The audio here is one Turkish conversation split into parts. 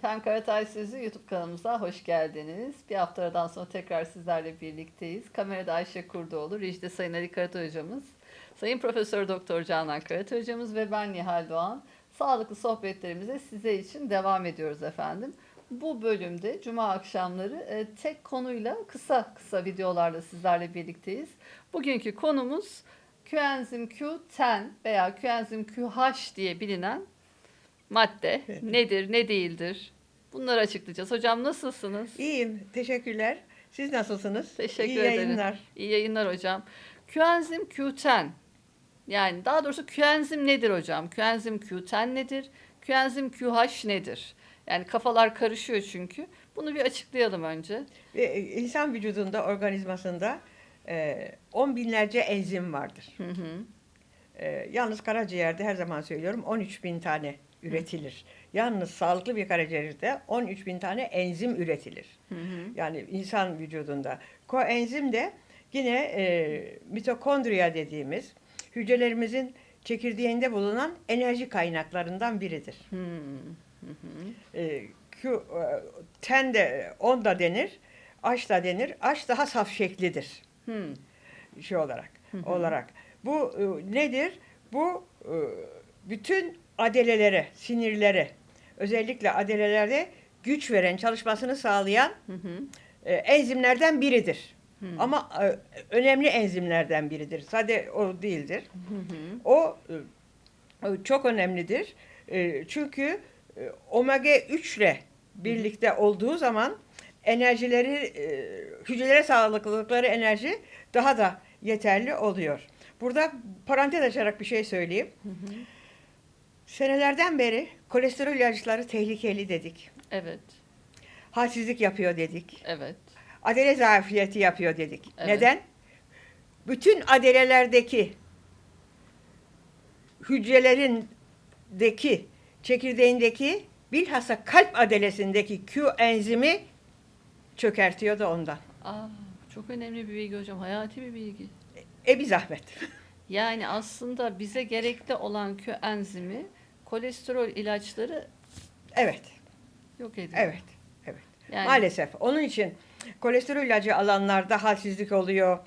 Efendim Karatay Sözü YouTube kanalımıza hoş geldiniz. Bir haftadan sonra tekrar sizlerle birlikteyiz. Kamerada Ayşe Kurdoğlu, Rejide Sayın Ali Karatay hocamız, Sayın Profesör Doktor Canan Karatay hocamız ve ben Nihal Doğan. Sağlıklı sohbetlerimize size için devam ediyoruz efendim. Bu bölümde cuma akşamları e, tek konuyla kısa kısa videolarla sizlerle birlikteyiz. Bugünkü konumuz Coenzim Q10 veya Coenzim QH diye bilinen madde nedir, ne değildir? Bunları açıklayacağız. Hocam nasılsınız? İyiyim, teşekkürler. Siz nasılsınız? Teşekkür İyi ederim. yayınlar. İyi yayınlar hocam. Coenzim Q10 yani daha doğrusu coenzim nedir hocam? Coenzim Q10 nedir? Coenzim QH nedir? Yani kafalar karışıyor çünkü. Bunu bir açıklayalım önce. Ve e, insan vücudunda, organizmasında e, on binlerce enzim vardır. Hı hı. E, yalnız karaciğerde her zaman söylüyorum 13 bin tane üretilir. Yalnız sağlıklı bir karaciğerde 13 bin tane enzim üretilir. Hı hı. Yani insan vücudunda. Koenzim de yine e, mitokondriya dediğimiz hücrelerimizin çekirdeğinde bulunan enerji kaynaklarından biridir. Hı hı. E, Q, e, ten de da denir, H da denir. H daha saf şeklidir Hı. şey olarak. Hı hı. olarak. Bu e, nedir? Bu e, bütün adelelere, sinirlere, özellikle adelelerde güç veren, çalışmasını sağlayan Hı hı. e, enzimlerden biridir. Hı. Ama e, önemli enzimlerden biridir. Sade o değildir. Hı hı. O e, e, çok önemlidir. E, Çünkü e, omega 3 ile birlikte olduğu zaman enerjileri e, hücrelere sağlıklıkları enerji daha da yeterli oluyor. Burada parantez açarak bir şey söyleyeyim. Hı hı. Senelerden beri kolesterol ilaçları tehlikeli dedik. Evet. Halsizlik yapıyor dedik. Evet. Adele zafiyeti yapıyor dedik. Evet. Neden? Bütün adelelerdeki hücrelerindeki çekirdeğindeki bilhassa kalp adelesindeki Q enzimi çökertiyor da ondan. Aa, çok önemli bir bilgi hocam. Hayati bir bilgi. E bir zahmet. Yani aslında bize gerekli olan coenzimi kolesterol ilaçları evet, yok ediyor. evet, evet. Yani, Maalesef. Onun için kolesterol ilacı alanlarda halsizlik oluyor,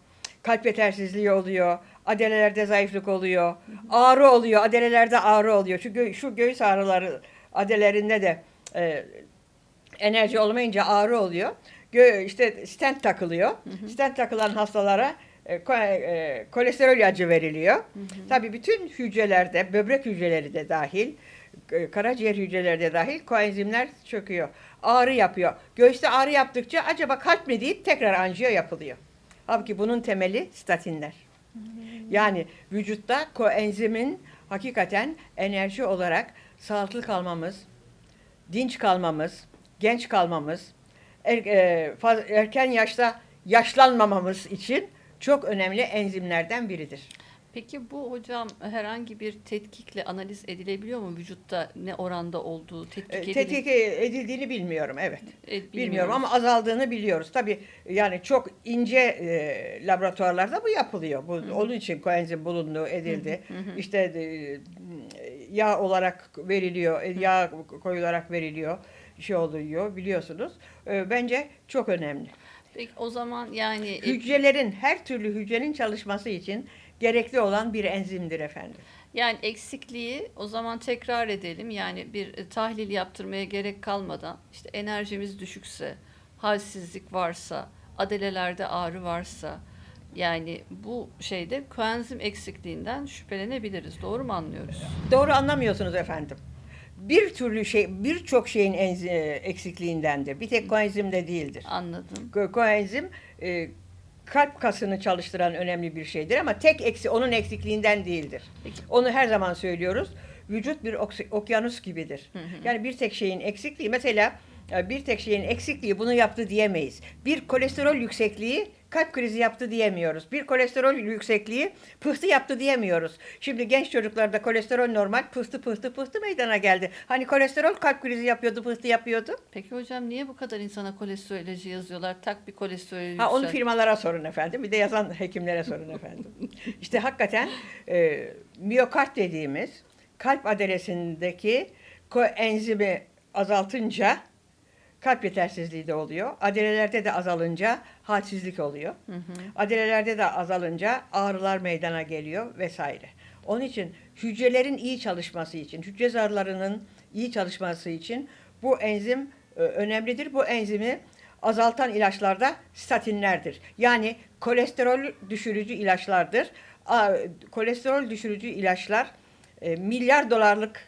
kalp yetersizliği oluyor, adelelerde zayıflık oluyor, ağrı oluyor, adelelerde ağrı oluyor. Şu, gö- şu göğüs ağrıları adelerinde de e, enerji olmayınca ağrı oluyor. Gö- işte stent takılıyor. Stent takılan hastalara kolesterol ilacı veriliyor. Tabii bütün hücrelerde, böbrek hücreleri de dahil, e, karaciğer hücreleri de dahil koenzimler çöküyor. Ağrı yapıyor. Göğüste ağrı yaptıkça acaba kalp mi deyip tekrar anjiyo yapılıyor. Halbuki bunun temeli statinler. Yani vücutta koenzimin hakikaten enerji olarak sağlıklı kalmamız, dinç kalmamız, genç kalmamız, er- e, erken yaşta yaşlanmamamız için çok önemli enzimlerden biridir. Peki bu hocam herhangi bir tetkikle analiz edilebiliyor mu vücutta ne oranda olduğu tetkik E, edile- Tetkik edildiğini bilmiyorum, evet. e, Bilmiyorum ama azaldığını biliyoruz. Tabii yani çok ince e, laboratuvarlarda bu yapılıyor. Bu, onun için koenzim bulundu, edildi. İşte e, yağ olarak veriliyor, e, yağ koyularak veriliyor, şey oluyor biliyorsunuz. E, bence çok önemli. Peki o zaman yani e, Hücrelerin, her türlü hücrenin çalışması için gerekli olan bir enzimdir efendim. yani eksikliği o zaman tekrar edelim. Yani bir e, tahlil yaptırmaya gerek kalmadan işte enerjimiz düşükse, halsizlik varsa, adelelerde ağrı varsa yani bu şeyde koenzim eksikliğinden şüphelenebiliriz. Doğru mu anlıyoruz? Doğru anlamıyorsunuz efendim. Bir türlü şey, birçok şeyin enzi- e, eksikliğindendir. Bir tek koenzim de değildir. Anladım. Ko- Koenzim e, kalp kasını çalıştıran önemli bir şeydir ama tek eksi onun eksikliğinden değildir. Peki. Onu her zaman söylüyoruz. Vücut bir okyanus gibidir. Hı hı. Yani bir tek şeyin eksikliği mesela e, bir tek şeyin eksikliği bunu yaptı diyemeyiz. Bir kolesterol yüksekliği kalp krizi yaptı diyemiyoruz. Bir kolesterol yüksekliği pıhtı yaptı diyemiyoruz. Şimdi genç çocuklarda kolesterol normal pıhtı pıhtı pıhtı meydana geldi. Hani kolesterol kalp krizi yapıyordu, pıhtı yapıyordu. Peki hocam niye bu kadar insana kolesterol ilacı yazıyorlar? Tak bir kolesterol Ha onu firmalara sorun efendim. Bir de yazan hekimlere sorun efendim. İşte hakikaten e, miyokard dediğimiz kalp adelesindeki koenzimi azaltınca kalp yetersizliği de oluyor. Adelelerde de azalınca halsizlik oluyor. Adelelerde de azalınca ağrılar meydana geliyor vesaire. Onun için hücrelerin iyi çalışması için, hücre zarlarının iyi çalışması için bu enzim e, önemlidir. Bu enzimi azaltan ilaçlarda statinlerdir. Yani kolesterol düşürücü ilaçlardır. A- Kolesterol düşürücü ilaçlar e, milyar dolarlık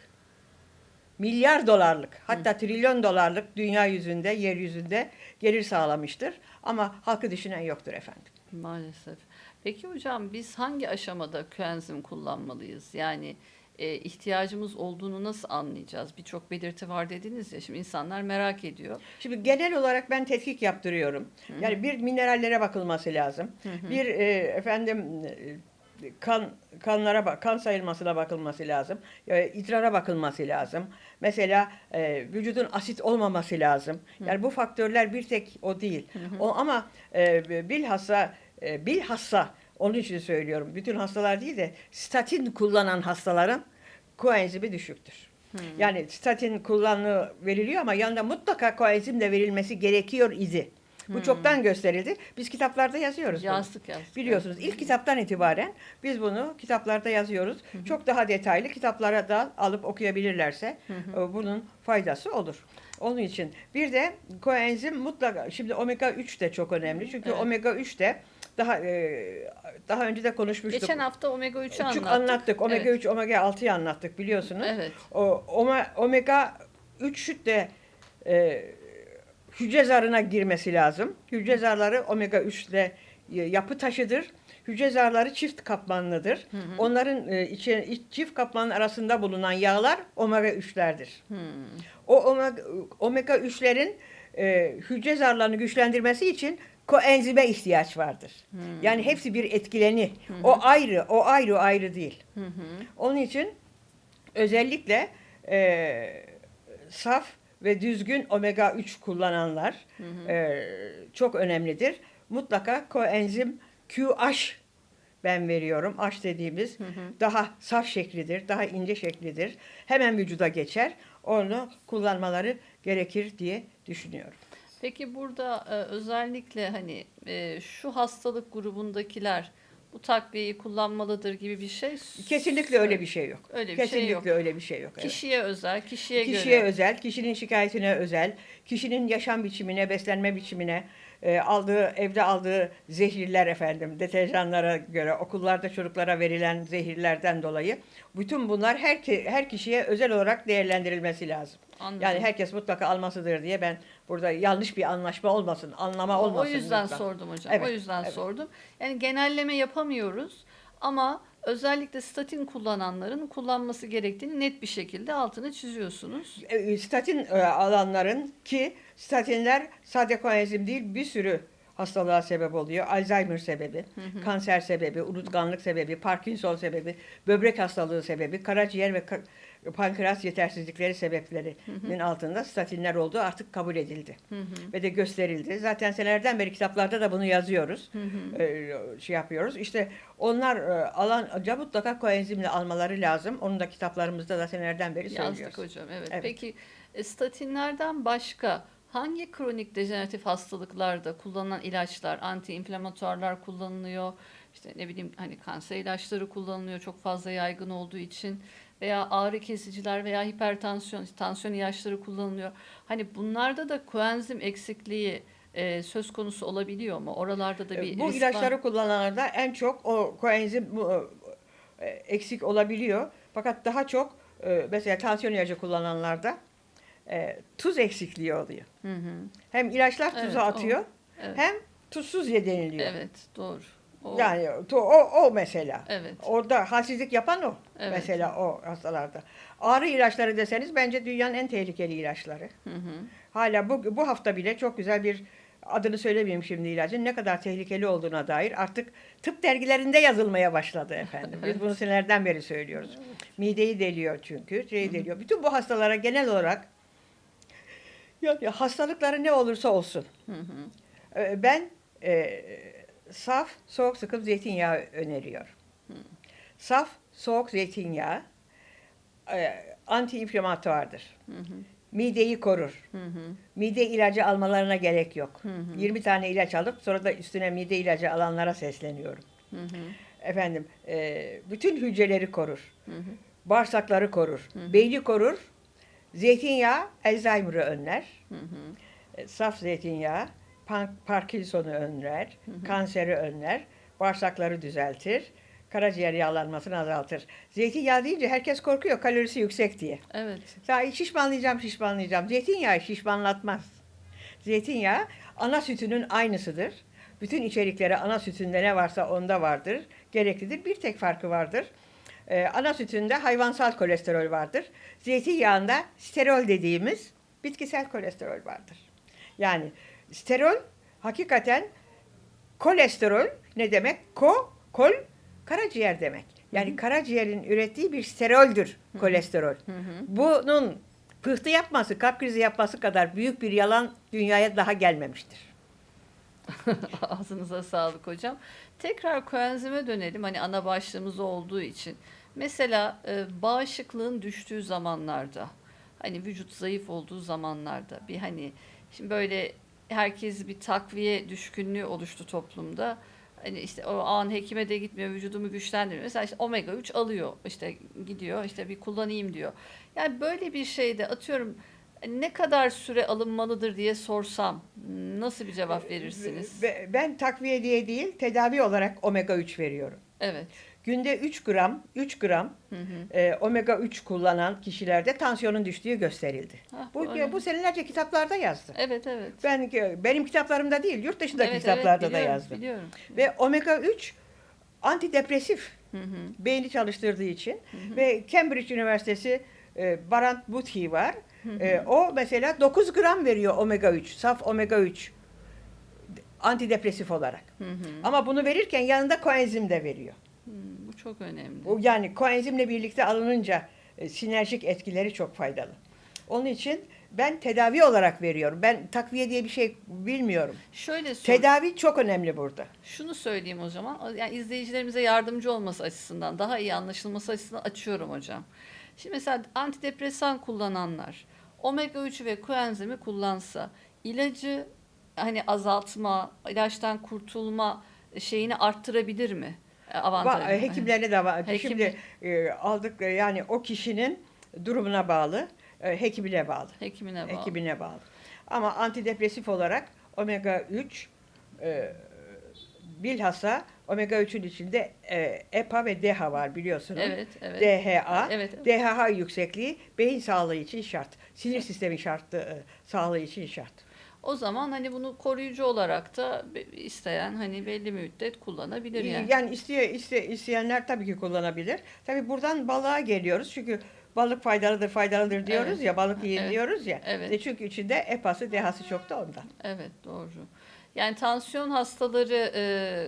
milyar dolarlık hatta trilyon dolarlık dünya yüzünde, yeryüzünde gelir sağlamıştır. Ama halkı düşünen yoktur efendim. Maalesef. Peki hocam biz hangi aşamada koenzim kullanmalıyız? Yani e, ihtiyacımız olduğunu nasıl anlayacağız? Birçok belirti var dediniz ya. Şimdi insanlar merak ediyor. Şimdi genel olarak ben tetkik yaptırıyorum. Yani bir minerallere bakılması lazım. Bir e, efendim e, kan kanlara bak kan sayılmasına bakılması lazım. E, idrara bakılması lazım. Mesela e, vücudun asit olmaması lazım. Yani bu faktörler bir tek o değil. O ama e, bilhassa e, bilhassa onun için söylüyorum. Bütün hastalar değil de statin kullanan hastaların koenzimi düşüktür. Yani statin kullanı veriliyor ama yanında mutlaka koenzim de verilmesi gerekiyor idi. Bu çoktan gösterildi. Biz kitaplarda yazıyoruz. bunu. Yazdık yazdık. Biliyorsunuz ilk kitaptan itibaren biz bunu kitaplarda yazıyoruz. Çok daha detaylı kitaplara da alıp okuyabilirlerse e, bunun faydası olur. Onun için bir de koenzim mutlaka şimdi omega 3 de çok önemli. Çünkü Evet. omega 3 de daha e, daha önce de konuşmuştuk. Geçen hafta omega 3'ü Çok anlattık. anlattık. Omega Evet. 3, omega 6'yı anlattık biliyorsunuz. Evet. O, ome- omega 3 de e, hücre zarına girmesi lazım. Hücre zarları omega 3 ile e, yapı taşıdır. Hücre zarları çift katmanlıdır. Onların e, içi, iç- çift katmanın arasında bulunan yağlar omega 3'lerdir. Hmm. O omega, omega 3'lerin e, hücre zarlarını güçlendirmesi için koenzime ihtiyaç vardır. Yani hepsi bir etkileni. O ayrı, o ayrı, o ayrı değil. Hı hı. Onun için özellikle e, saf ve düzgün omega 3 kullananlar e, çok önemlidir. Mutlaka koenzim QH ben veriyorum. H dediğimiz daha saf şeklidir, daha ince şeklidir. Hemen vücuda geçer. Onu kullanmaları gerekir diye düşünüyorum. Peki burada e, özellikle hani e, şu hastalık grubundakiler bu takviyeyi kullanmalıdır gibi bir şey Kesinlikle öyle bir şey yok. Öyle bir Kesinlikle şey yok. öyle bir şey yok. evet. Kişiye özel, kişiye, Kişiye göre. özel, kişinin şikayetine özel, kişinin yaşam biçimine, beslenme biçimine, e, aldığı evde aldığı zehirler efendim, deterjanlara göre, okullarda çocuklara verilen zehirlerden dolayı bütün bunlar her ki- her kişiye özel olarak değerlendirilmesi lazım. Anladım. Yani herkes mutlaka almasıdır diye ben burada yanlış bir anlaşma olmasın, anlama olmasın. O yüzden lütfen. sordum hocam. Evet, o yüzden evet. sordum. Yani genelleme yapamıyoruz ama özellikle statin kullananların kullanması gerektiğini net bir şekilde altını çiziyorsunuz. E, statin e, alanların ki statinler sadece koenzim değil bir sürü hastalığa sebep oluyor. Alzheimer sebebi, kanser sebebi, unutkanlık sebebi, Parkinson sebebi, böbrek hastalığı sebebi, karaciğer ve ka- pankreas yetersizlikleri sebeplerinin altında statinler olduğu artık kabul edildi. Ve de gösterildi. Zaten senelerden beri kitaplarda da bunu yazıyoruz. E, şey yapıyoruz. İşte onlar e, alan mutlaka koenzimle almaları lazım. Onu da kitaplarımızda da senelerden beri söylüyoruz. Yazdık hocam. Evet. Evet. Peki e, statinlerden başka hangi kronik dejeneratif hastalıklarda kullanılan ilaçlar, antiinflamatuarlar kullanılıyor? İşte ne bileyim hani kanser ilaçları kullanılıyor çok fazla yaygın olduğu için veya ağrı kesiciler veya hipertansiyon, tansiyon ilaçları kullanılıyor. Hani bunlarda da koenzim eksikliği e, söz konusu olabiliyor mu? Oralarda da bir Bu risk var. ilaçları kullananlarda en çok o koenzim bu, e, eksik olabiliyor. Fakat daha çok e, mesela tansiyon ilacı kullananlarda e, tuz eksikliği oluyor. Hı hı. Hem ilaçlar tuzu Evet, o. atıyor Evet. hem tuzsuz ye deniliyor. Evet, doğru. O, Yani o, o mesela. evet. Orada halsizlik yapan o. Evet. Mesela o hastalarda. Ağrı ilaçları deseniz bence dünyanın en tehlikeli ilaçları. Hı hı. Hala bu, bu hafta bile çok güzel bir adını söylemeyeyim şimdi ilacın ne kadar tehlikeli olduğuna dair artık tıp dergilerinde yazılmaya başladı efendim. Biz bunu senelerden beri söylüyoruz. Mideyi deliyor çünkü, şeyi deliyor. Bütün bu hastalara genel olarak yani hastalıkları ne olursa olsun. Hı hı. Ee, Ben e, saf soğuk sıkım zeytinyağı öneriyorum. Saf soğuk zeytinyağı e, anti-inflamatuardır. mideyi korur. Hı hı. Mide ilacı almalarına gerek yok. Hı hı. 20 tane ilaç alıp sonra da üstüne mide ilacı alanlara sesleniyorum. Hı hı. Efendim, e, bütün hücreleri korur. Hı hı. Bağırsakları korur. Hı hı. Beyni korur. Zeytinyağı Alzheimer'ı önler. Hı hı. E, Saf zeytinyağı Parkinson'u önler. Hı hı. Kanseri önler. Bağırsakları düzeltir. Karaciğer yağlanmasını azaltır. Zeytinyağı deyince herkes korkuyor kalorisi yüksek diye. Evet. Ya şişmanlayacağım şişmanlayacağım. Zeytinyağı şişmanlatmaz. Zeytinyağı ana sütünün aynısıdır. Bütün içerikleri ana sütünde ne varsa onda vardır. Gereklidir. Bir tek farkı vardır. Ee, ana sütünde hayvansal kolesterol vardır. Zeytinyağında sterol dediğimiz bitkisel kolesterol vardır. Yani sterol hakikaten kolesterol ne demek? Ko, kol, karaciğer demek. Yani karaciğerin ürettiği bir steroldür kolesterol. Hı hı. Bunun pıhtı yapması, kalp krizi yapması kadar büyük bir yalan dünyaya daha gelmemiştir. Ağzınıza sağlık hocam. Tekrar koenzime dönelim. Hani ana başlığımız olduğu için. Mesela e, bağışıklığın düştüğü zamanlarda, hani vücut zayıf olduğu zamanlarda bir hani şimdi böyle herkes bir takviye düşkünlüğü oluştu toplumda. Hani işte o an hekime de gitmiyor, vücudumu güçlendiriyor. Mesela işte omega 3 alıyor, işte gidiyor, işte bir kullanayım diyor. Yani böyle bir şeyde atıyorum ne kadar süre alınmalıdır diye sorsam nasıl bir cevap verirsiniz? Ve Ben takviye diye değil, tedavi olarak omega 3 veriyorum. Evet. Günde 3 gram, 3 gram Hı hı. e, omega 3 kullanan kişilerde tansiyonun düştüğü gösterildi. Ah, Bu, öyle. bu senelerce kitaplarda yazdı. Evet evet. Ben benim kitaplarımda değil, yurt dışındaki Evet, kitaplarda evet, da biliyorum, yazdı. Biliyorum. Ve omega 3 antidepresif Hı hı. beyni çalıştırdığı için ve Cambridge Üniversitesi e, Barant Buthi var. E, o mesela 9 gram veriyor omega 3, saf omega 3 antidepresif olarak. Hı hı. Ama bunu verirken yanında koenzim de veriyor. Hı, Bu çok önemli. Bu yani koenzimle birlikte alınınca e, sinerjik etkileri çok faydalı. Onun için ben tedavi olarak veriyorum. Ben takviye diye bir şey bilmiyorum. Şöyle sor. Tedavi çok önemli burada. Şunu söyleyeyim o zaman. Yani izleyicilerimize yardımcı olması açısından, daha iyi anlaşılması açısından açıyorum hocam. Şimdi mesela antidepresan kullananlar omega 3 ve koenzimi kullansa ilacı hani azaltma, ilaçtan kurtulma şeyini arttırabilir mi? E, Avantajı. Va- hekimlerine de var. Hekim- Şimdi e, aldık e, yani o kişinin durumuna bağlı, e, hekimine bağlı. Hekimine bağlı. Hekimine bağlı. Ama antidepresif olarak omega 3 e, bilhassa omega 3'ün içinde e, EPA ve DHA var biliyorsunuz. Evet, evet. DHA. Evet. DHA yüksekliği beyin sağlığı için şart. Sinir sistemi şartı, e, sağlığı için şart. O zaman hani bunu koruyucu olarak da isteyen hani belli müddet kullanabilir yani. Yani isteye, iste, isteyenler tabii ki kullanabilir. Tabii buradan balığa geliyoruz. Çünkü balık faydalıdır, faydalıdır diyoruz Evet. ya, balık yiyin Evet. diyoruz ya. Evet. E çünkü içinde EPA'sı, DHA'sı çok da ondan. Evet doğru. Yani tansiyon hastaları e,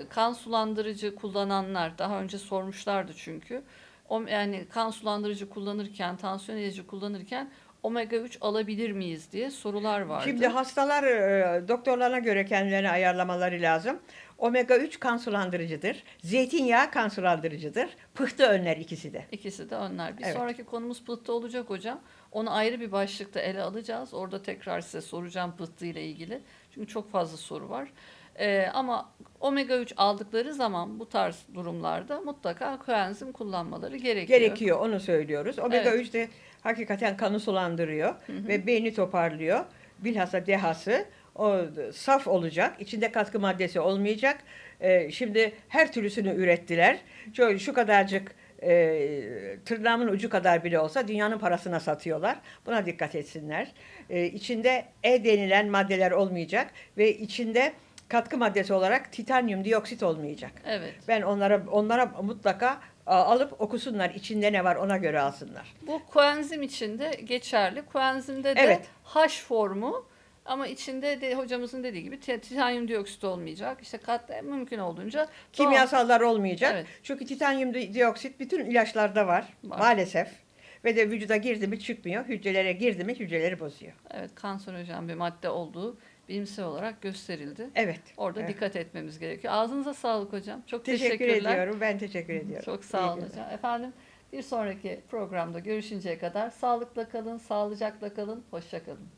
kan sulandırıcı kullananlar daha önce sormuşlardı çünkü. O, yani kan sulandırıcı kullanırken, tansiyon ilacı kullanırken omega 3 alabilir miyiz diye sorular vardı. Şimdi hastalar e, doktorlarına göre kendilerini ayarlamaları lazım. Omega 3 kan sulandırıcıdır. Zeytinyağı kan sulandırıcıdır. Pıhtı önler ikisi de. İkisi de önler. Bir Evet. sonraki konumuz pıhtı olacak hocam. Onu ayrı bir başlıkta ele alacağız. Orada tekrar size soracağım pıhtı ile ilgili. Çünkü çok fazla soru var. Ee, ama omega 3 aldıkları zaman bu tarz durumlarda mutlaka koenzim kullanmaları gerekiyor. Gerekiyor onu söylüyoruz. Omega Evet. 3 de hakikaten kanı sulandırıyor ve beyni toparlıyor. Bilhassa DHA'sı o saf olacak. İçinde katkı maddesi olmayacak. Ee, şimdi her türlüsünü ürettiler. Şu, şu kadarcık e, tırnağımın ucu kadar bile olsa dünyanın parasına satıyorlar. Buna dikkat etsinler. Ee, içinde E denilen maddeler olmayacak ve içinde katkı maddesi olarak titanyum dioksit olmayacak. Evet. Ben onlara onlara mutlaka alıp okusunlar. içinde ne var ona göre alsınlar. Bu koenzim için de geçerli. Koenzimde de Evet. H formu ama içinde de hocamızın dediği gibi ti- titanyum dioksit olmayacak. İşte kat mümkün olduğunca doğal- Kimyasallar olmayacak. Evet. Çünkü titanyum di- dioksit bütün ilaçlarda var, Var. maalesef. Ve de vücuda girdi mi çıkmıyor. Hücrelere girdi mi hücreleri bozuyor. Evet kanserojen bir madde olduğu bilimsel olarak gösterildi. Evet. Orada Evet. dikkat etmemiz gerekiyor. Ağzınıza sağlık hocam. Çok Teşekkür teşekkürler. ediyorum. Ben teşekkür ediyorum. Çok sağ olun hocam. Efendim Bir sonraki programda görüşünceye kadar sağlıkla kalın, sağlıcakla kalın, hoşça kalın.